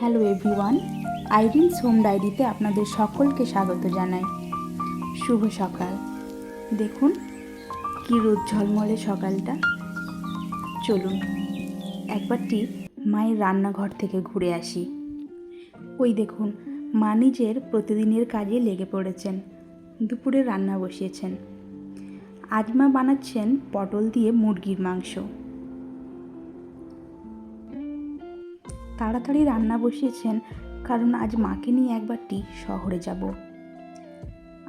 Hello everyone, আইরিনস home ডায়েরিতে আপনাদের সকলকে স্বাগত জানাই। শুভ সকাল। দেখুন কী রোদ ঝলমলে সকালটা। চলুন একবারটি মায়ের রান্নাঘর থেকে ঘুরে আসি। ওই দেখুন, মা নিজের প্রতিদিনের কাজে লেগে পড়েছেন। দুপুরে রান্না বসিয়েছেন। আজ মা বানাচ্ছেন পটল দিয়ে মুরগির মাংস। তাড়াতাড়ি রান্না বসিয়েছেন, কারণ আজ মাকে নিয়ে একবারটি শহরে যাব।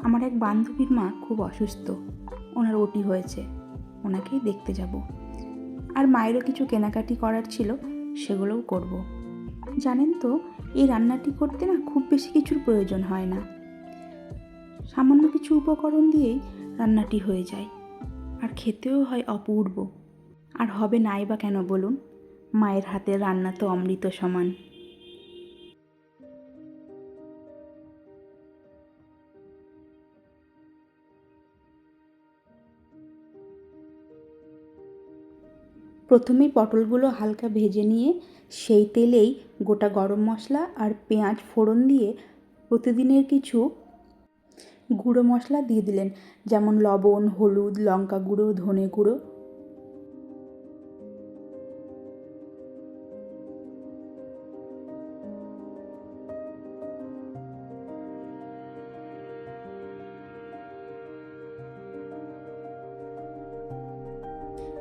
আমার এক বান্ধবীর মা খুব অসুস্থ, ওনার ওটি হয়েছে ওনাকেই দেখতে যাব। আর মায়েরও কিছু কেনাকাটি করার ছিল, সেগুলোও করব। জানেন তো, এই রান্নাটি করতে না খুব বেশি কিছুর প্রয়োজন হয় না। সামান্য কিছু উপকরণ দিয়েই রান্নাটি হয়ে যায়, আর খেতেও হয় অপূর্ব। আর হবে নাই বা কেন বলুন? মায়ের হাতের রান্না তো অমৃত সমান। প্রথমেই পটলগুলো হালকা ভেজে নিয়ে সেই তেলেই গোটা গরম মশলা আর পেঁয়াজ ফোড়ন দিয়ে প্রতিদিনের কিছু গুঁড়ো মশলা দিয়ে দিলেন। যেমন লবণ, হলুদ, লঙ্কা গুঁড়ো, ধনে গুঁড়ো।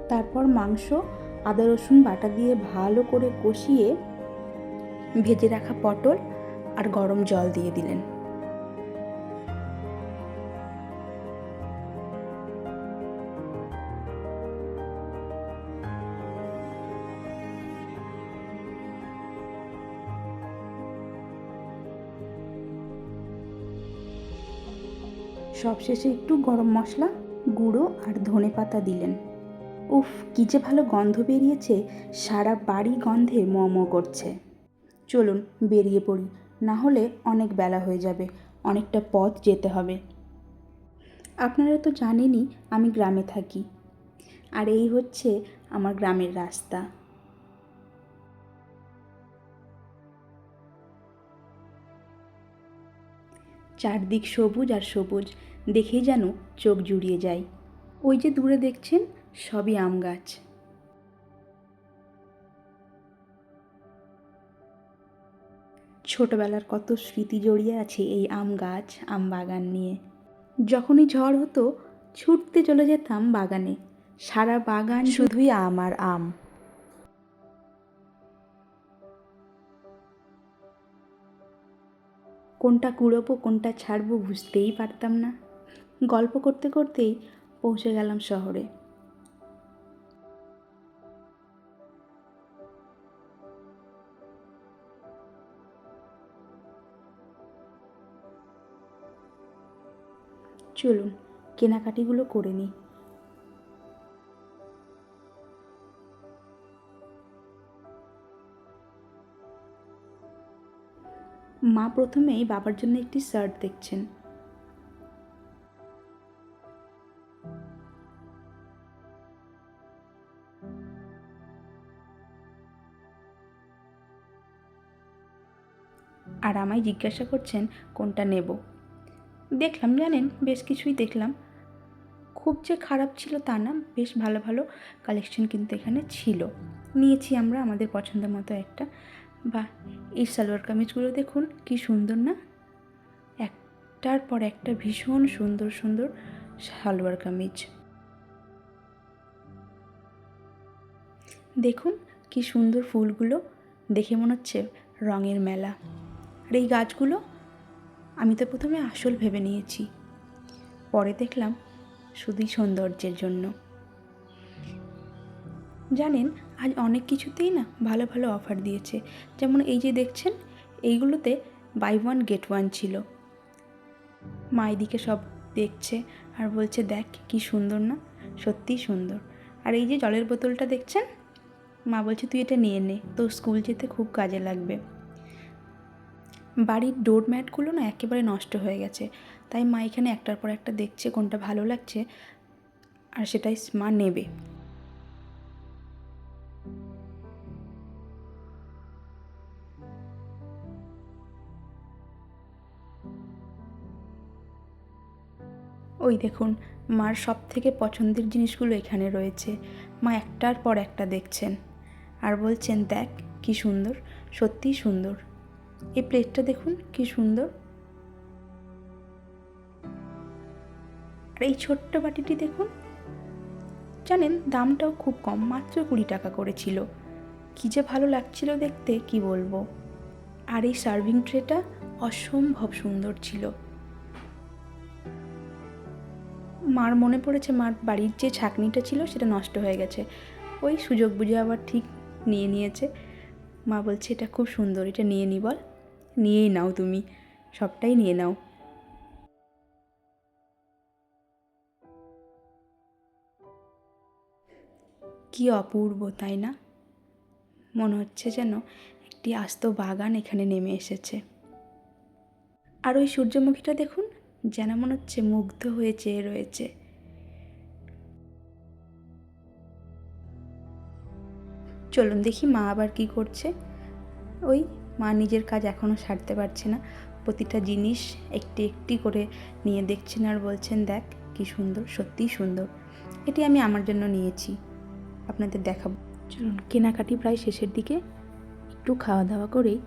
তারপর মাংস, আদা, রসুন বাটা দিয়ে ভালো করে কষিয়ে ভেজে রাখা পটল আর গরম জল দিয়ে দিলেন। সবশেষে একটু গরম মশলা, গুঁড়ো আর ধনে পাতা দিলেন। উফ, কী যে ভালো গন্ধ বেরিয়েছে, সারা বাড়ি গন্ধে ম করছে। চলুন, বেরিয়ে পড়ি, না হলে অনেক বেলা হয়ে যাবে, অনেকটা পথ যেতে হবে। আপনারা তো জানেনই, আমি গ্রামে থাকি। আর এই হচ্ছে আমার গ্রামের রাস্তা। চারদিক সবুজ আর সবুজ, দেখেই যেন চোখ জুড়িয়ে যায়। ওই যে দূরে দেখছেন সবই আম গাছ। ছোটবেলার কত স্মৃতি জড়িয়ে আছে এই আম গাছ আম বাগান নিয়ে। যখনই ঝড় হতো ছুটতে চলে যেতাম বাগানে। সারা বাগান শুধুই আম আর আম। কোনটা কুড়োবো কোনটা ছাড়বো বুঝতেই পারতাম না। গল্প করতে করতেই পৌঁছে গেলাম শহরে। চলুন, কেনাকাটিগুলো করে নিই। মা প্রথমেই বাবার জন্য একটি শার্ট দেখছেন। আর আমায় জিজ্ঞাসা করছেন, কোনটা নেব? দেখলাম, জানেন? বেশ কিছুই দেখলাম। খুব যে খারাপ ছিল তা না, বেশ ভালো ভালো কালেকশন কিন্তু এখানে ছিল। নিয়েছি আমরা আমাদের পছন্দের মতো একটা। বা এই সালোয়ার কামিজগুলো দেখুন, কি সুন্দর না? একটার পর একটা ভীষণ সুন্দর সুন্দর সালোয়ার কামিজ। দেখুন, কি সুন্দর ফুলগুলো, দেখে মনে হচ্ছে রঙের মেলা। আর এই গাছগুলো? আমি তো প্রথমে আসল ভেবে নিয়েছি। পরে দেখলাম শুধুই সৌন্দর্যের জন্য। জানেন, আজ অনেক কিছুতেই না ভালো ভালো অফার দিয়েছে। যেমন এই যে দেখছেন, এইগুলোতে বাই ওয়ান গেট ওয়ান ছিল। মা এদিকে সব দেখছে আর বলছে, দেখ, কি সুন্দর না, সত্যিই সুন্দর। আর এই যে জলের বোতলটা দেখছেন? মা বলছে, তুই এটা নিয়ে নে, তোর স্কুল যেতে খুব কাজে লাগবে। বাড়ির ডোর ম্যাটগুলো না একেবারে নষ্ট হয়ে গেছে। তাই মা এখানে একটার পর একটা দেখছে কোনটা ভালো লাগছে আর সেটাই মা নেবে। ওই দেখুন, মার সব থেকে পছন্দের জিনিসগুলো এখানে রয়েছে। মা একটার পর একটা দেখছেন আর বলছেন, দেখ, কি সুন্দর, সত্যিই সুন্দর। এই প্লেটটা দেখুন, কি সুন্দর। আর এই ছোট্ট বাটিটি দেখুন। জানেন, দামটাও খুব কম, মাত্র কুড়ি টাকা করেছিল কী যে ভালো লাগছিল দেখতে, কি বলব। আর এই সার্ভিং ট্রেটা অসম্ভব সুন্দর ছিল। মার মনে পড়েছে, মার বাড়ির যে ছাকনিটা ছিল, সেটা নষ্ট হয়ে গেছে। ওই সুযোগ বুঝে আবার ঠিক নিয়ে নিয়েছে। মা বলছে, এটা খুব সুন্দর, এটা নিয়ে নি বল। নিয়েই নাও তুমি, সবটাই নিয়ে নাও। কি অপূর্ব, তাই না? মনে হচ্ছে যেন একটি আস্ত বাগান এখানে নেমে এসেছে। আর ওই সূর্যমুখীটা দেখুন, যেন মনে হচ্ছে মুগ্ধ হয়ে চেয়ে রয়েছে। চলুন দেখি মা আবার কি করছে। ওই মা নিজের কাজ এখনও সারতে পারছে না। প্রতিটা জিনিস একটি একটি করে নিয়ে দেখছেন আর বলছেন, দেখ, কি সুন্দর, সত্যিই সুন্দর। এটি আমি আমার জন্য নিয়েছি। আপনাদের দেখাবো। চলুন, কেনাকাটি প্রায় শেষের দিকে। একটু খাওয়া দাওয়া করেই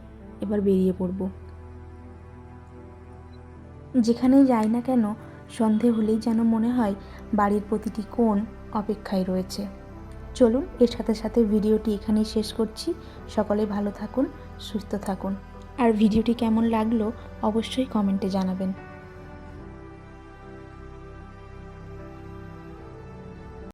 এবার বেরিয়ে পড়ব। যেখানেই যাই না কেন, সন্ধে হলেই যেন মনে হয় বাড়ির প্রতিটি কোণ অপেক্ষায় রয়েছে। চলুন, এর সাথে সাথে ভিডিওটি এখানেই শেষ করছি। সকলে ভালো থাকুন, সুস্থ থাকুন। আর ভিডিওটি কেমন লাগল, অবশ্যই কমেন্টে জানাবেন।